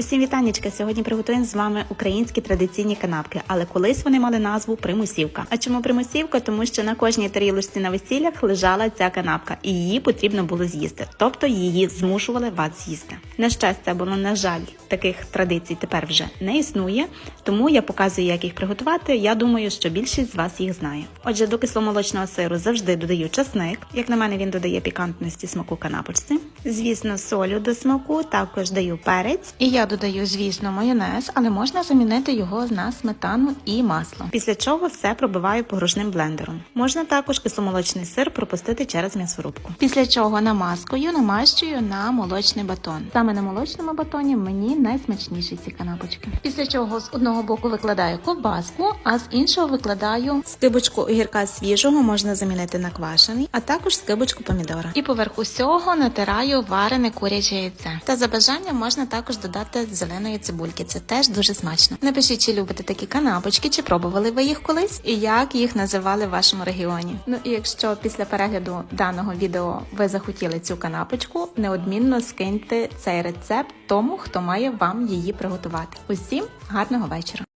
Усім вітаннячка! Сьогодні приготуємо з вами українські традиційні канапки, але колись вони мали назву примусівка. А чому примусівка? Тому що на кожній тарілочці на весіллях лежала ця канапка, і її потрібно було з'їсти. Тобто її змушували вас з'їсти. На щастя, було на жаль, таких традицій тепер вже не існує, тому я показую, як їх приготувати. Я думаю, що більшість з вас їх знає. Отже, до кисломолочного сиру завжди додаю часник. Як на мене, він додає пікантності смаку канапочці. Звісно, солю до смаку, також даю перець. І я додаю, звісно, майонез, але можна замінити його на сметану і масло. Після чого все пробиваю погружним блендером. Можна також кисломолочний сир пропустити через м'ясорубку. Після чого намазкою намащую на молочний батон. Саме на молочному батоні мені найсмачніші ці канапочки. Після чого з одного боку викладаю ковбаску, а з іншого викладаю скибочку огірка свіжого, можна замінити на квашений, а також скибочку помідора. І поверх усього натираю варене куряче яйце. Та за бажанням можна також додати зеленої цибульки. Це теж дуже смачно. Напишіть, чи любите такі канапочки, чи пробували ви їх колись, і як їх називали в вашому регіоні. Ну і якщо після перегляду даного відео ви захотіли цю канапочку, неодмінно скиньте цей рецепт тому, хто має вам її приготувати. Усім гарного вечора!